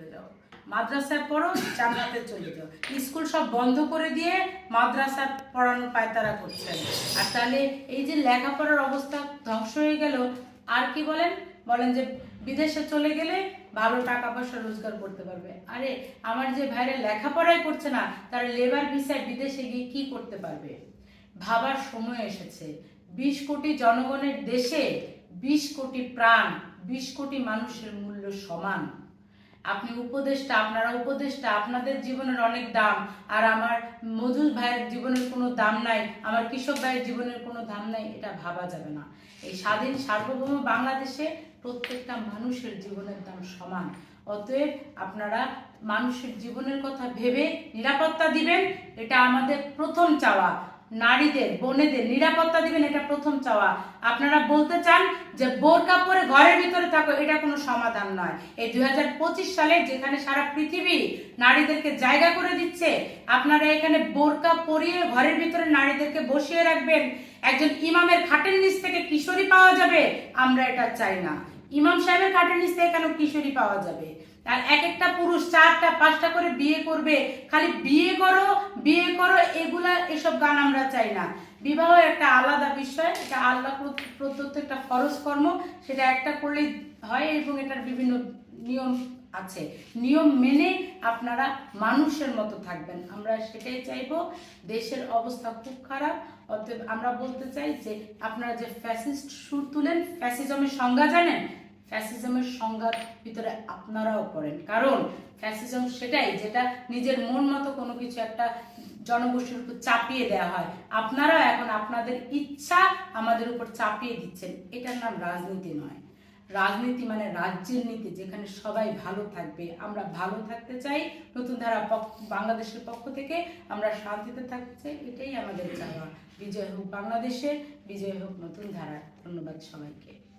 চলে যাও। মাদ্রাসায় পড়ো জান্নাতে চলে যাও। স্কুল সব বন্ধ করে দিয়ে মাদ্রাসা পড়ানো পায়তারা করছেন। আর তাহলে এই যে লেখাপড়ার অবস্থা ধ্বংস হয়ে গেল, আর কি বলেন? বলেন যে বিদেশে চলে গেলে ভালো টাকা পয়সা রোজগার করতে পারবে। আরে, আমার যে ভাইরা লেখাপড়াই করছে না, তারা লেবার ভিসায় বিদেশে গিয়ে কি করতে পারবে? ভাবার সময় এসেছে। বিশ কোটি জনগণের দেশে বিশ কোটি প্রাণ, বিশ কোটি মানুষের মূল্য সমান। আপনি উপদেশটা আপনারা উপদেশটা আপনাদের জীবনের অনেক দাম, আর আমার মজুর ভাইয়ের জীবনের কোনো দাম নাই, আমার কৃষক ভাইয়ের জীবনের কোনো দাম নাই, এটা ভাবা যাবে না। এই স্বাধীন সার্বভৌম বাংলাদেশে প্রত্যেকটা মানুষের জীবনের দাম সমান। অতএব আপনারা মানুষের জীবনের কথা ভেবে নিরাপত্তা দিবেন, এটা আমাদের প্রথম চাওয়া। নারীদের, বোনেদের নিরাপত্তা দিবেন এটা প্রথম চাওয়া। আপনারা বলতে চান যে বোরকা পরে ঘরের ভিতরে থাকো, এটা কোনো সমাধান নয়। এই দুই হাজার পঁচিশ সালে যেখানে সারা পৃথিবী নারীদেরকে জায়গা করে দিচ্ছে, আপনারা এখানে বোরকা পরিয়ে ঘরের ভিতরে নারীদেরকে বসিয়ে রাখবেন। একজন ইমামের খাটের নিচ থেকে কিশোরী পাওয়া যাবে, আমরা এটা চাই না। ইমাম সাহেবের খাটের নিচ থেকে কেন কিশোরী পাওয়া যাবে? আর এক একটা পুরুষ চারটা, পাঁচটা করে বিয়ে করবে। খালি বিয়ে করো বিয়ে করো, এগুলা, এসব গান আমরা চাই না। বিবাহ একটা আলাদা বিষয়, এটা আল্লাহ প্রদ- প্রদত্ত একটা ফরজ কর্ম। সেটা একটা করলেই হয় এবং এটার বিভিন্ন নিয়ম আছে। নিয়ম মেনে আপনারা মানুষের মতো থাকবেন। আমরা সেটাই চাইব, দেশের অবস্থা খুব খারাপ। অতএব আমরা বলতে চাই যে, আপনারা যে ফ্যাসিস্ট সুর তুলেন ফ্যাসিজমের সংজ্ঞা জানেন? ফ্যাসিজমের সংজ্ঞার ভিতরে আপনারাও পড়েন। কারণ ফ্যাসিজম সেটাই যেটা নিজের মন মতো কোনো কিছু একটা জনগোষ্ঠীর উপর চাপিয়ে দেওয়া হয়। আপনারা এখন আপনাদের ইচ্ছা আমাদের উপর চাপিয়ে দিচ্ছেন। এটার নাম রাজনীতি নয়। রাজনীতি মানে রাজ্যের নীতি, যেখানে সবাই ভালো থাকবে। আমরা ভালো থাকতে চাই, নতুন ধারা বাংলাদেশের পক্ষ থেকে আমরা শান্তিতে থাকতে চাই, এটাই আমাদের চাওয়া। বিজয় হোক বাংলাদেশের, বিজয় হোক নতুন ধারা ধন্যবাদ সবাইকে।